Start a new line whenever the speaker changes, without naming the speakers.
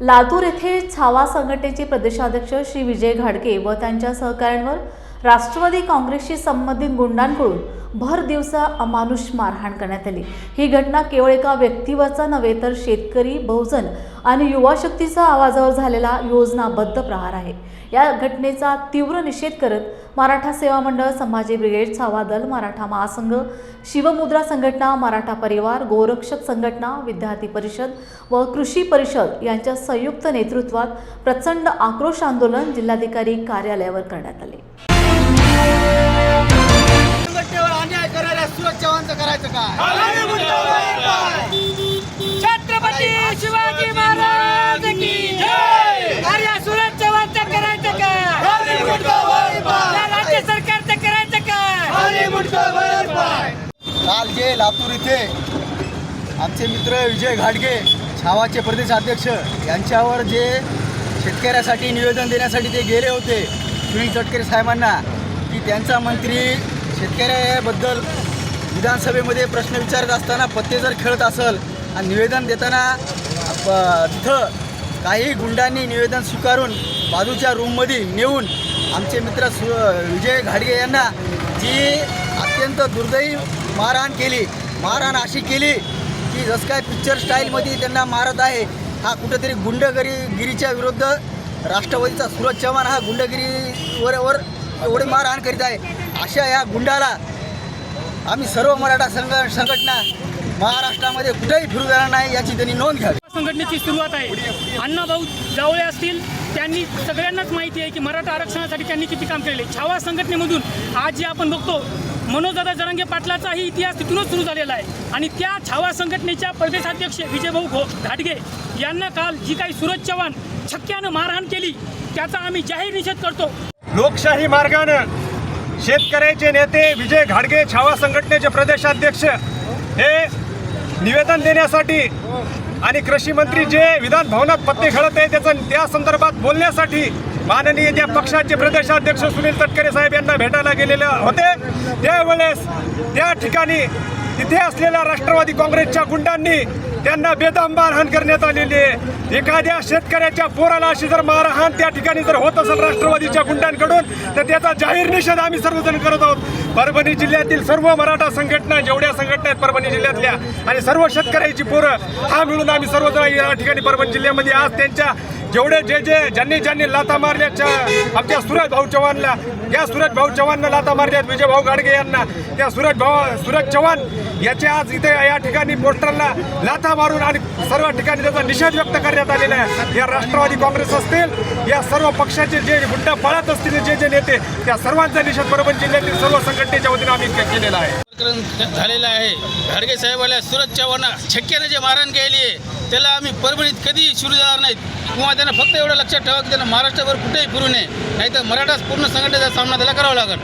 लातूर येथे छावा संघटनेचे प्रदेशाध्यक्ष श्री विजय घाडगे व त्यांच्या सहकाऱ्यांवर राष्ट्रवादी काँग्रेसशी संबंधित गुंडांकडून भर दिवसा अमानुष मारहाण करण्यात आली. ही घटना केवळ एका व्यक्तीवरचा नव्हे तर शेतकरी बहुजन आणि युवा शक्तीचा आवाजावर झालेला योजनाबद्ध प्रहार आहे. या घटनेचा तीव्र निषेध करत मराठा सेवा मंडळ संभाजी ब्रिगेड छावा दल मराठा महासंघ शिवमुद्रा संघटना मराठा परिवार गोरक्षक संघटना विद्यार्थी परिषद व कृषी परिषद यांच्या संयुक्त नेतृत्वात प्रचंड आक्रोश आंदोलन जिल्हाधिकारी कार्यालयावर करण्यात आले.
संघटनेवर अन्याय करायला सुरज चव्हाणचं करायचं काय?
छत्रपती शिवाजी महाराज की जय! अरे सुरज चव्हाणचं करायचं काय? या राज्य सरकारचं करायचं काय?
काल जे लातूर इथे आमचे मित्र विजय घाडगे छावाचे प्रदेशाध्यक्ष यांच्यावर जे शेतकऱ्यासाठी निवेदन देण्यासाठी ते गेले होते सुनील तटकरे साहेबांना की त्यांचा मंत्री शेतकऱ्याबद्दल विधानसभेमध्ये प्रश्न विचारत असताना पत्ते जर खेळत असेल आणि निवेदन देताना प- तिथं काही गुंडांनी निवेदन स्वीकारून बाजूच्या रूममध्ये नेऊन आमचे मित्र सु विजय घाडगे यांना जी अत्यंत दुर्दैवी मारहाण केली मारहाण अशी केली की जसं काय पिक्चर स्टाईलमध्ये त्यांना मारत आहे हा कुठंतरी गुंडगिरी गिरीच्या विरुद्ध राष्ट्रवादीचा सूरज चव्हाण हा गुंडगिरीवरवर एवढे मारहाण करीत आहे. अशा या गुंडाला आम्ही सर्व मराठा संघ संघटना महाराष्ट्रामध्ये कुठेही फिरू देणार नाही याची त्यांनी नोंद घ्यावी.
संघटनेची सुरुवात आहे. अण्णाभाऊ जावळे असतील त्यांनी सगळ्यांनाच माहिती आहे की मराठा आरक्षणासाठी त्यांनी किती काम केलेले. छावा संघटनेमधून आज जे आपण बघतो मनोजदादा जरांगे पाटलाचाही इतिहास तिथूनच सुरू झालेला आहे. आणि त्या छावा संघटनेच्या प्रदेशाध्यक्ष विजयभाऊ घो घाटगे यांना काल जी काही सूरज चव्हाण छक्क्यानं मारहाण केली त्याचा आम्ही जाहीर निषेध करतो.
लोकशाही मार्गानं शेतकऱ्याचे नेते विजय घाडगे छावा संघटनेचे प्रदेशाध्यक्ष हे निवेदन देण्यासाठी आणि कृषी मंत्री जे विधान भवनात पत्ते घडत आहे त्याचं त्या संदर्भात बोलण्यासाठी माननीय त्या पक्षाचे प्रदेशाध्यक्ष सुनील तटकरे साहेब यांना भेटायला गेलेले होते त्यावेळेस त्या ठिकाणी तिथे असलेल्या राष्ट्रवादी काँग्रेसच्या गुंडांनी त्यांना बेदम मारहाण करण्यात आलेली आहे. एखाद्या शेतकऱ्याच्या पोराला अशी जर मारहाण त्या ठिकाणी जर होत असेल राष्ट्रवादीच्या गुंडांकडून तर त्याचा जाहीर निषेध आम्ही सर्वजण करत आहोत. परभणी जिल्ह्यातील सर्व मराठा संघटना जेवढ्या संघटना आहेत परभणी जिल्ह्यातल्या आणि सर्व शेतकऱ्याची पोरं हा मिळून आम्ही सर्वजण या ठिकाणी परभणी जिल्ह्यामध्ये आज त्यांच्या जेवढे जे जे ज्यांनी ज्यांनी लाथा मारल्याच्या आमच्या सुरज भाऊ चव्हाणला या सुरज भाऊ चव्हाणनं लाथा मारल्यात विजय भाऊ गाडगे यांना त्या सुरज भाऊ सुरज चव्हाण याचे आज इथे या ठिकाणी पोस्टरला लाथा मारून आणि सर्व ठिकाणी त्याचा निषेध व्यक्त करण्यात आलेला आहे. या राष्ट्रवादी काँग्रेस असतील या सर्व पक्षाचे जे गुंडा पळत असतील जे जे नेते त्या सर्वांचा निषेध परभणी जिल्ह्यातील सर्व संघटना संघटनेच्या वतीने आम्ही केलेलं आहे.
प्रकरण झालेलं आहे. घाडगे साहेबाला सुरज चव्हाणा छक्क्याने जे मारण केली आहे त्याला आम्ही परभणीत कधी शिरू जाणार नाहीत. किंवा त्यांना फक्त एवढं लक्षात ठेवा की त्यांना महाराष्ट्रावर कुठेही फिरू नये. नाहीतर मराठा पूर्ण संघटनेचा सामना त्याला करावा लागेल.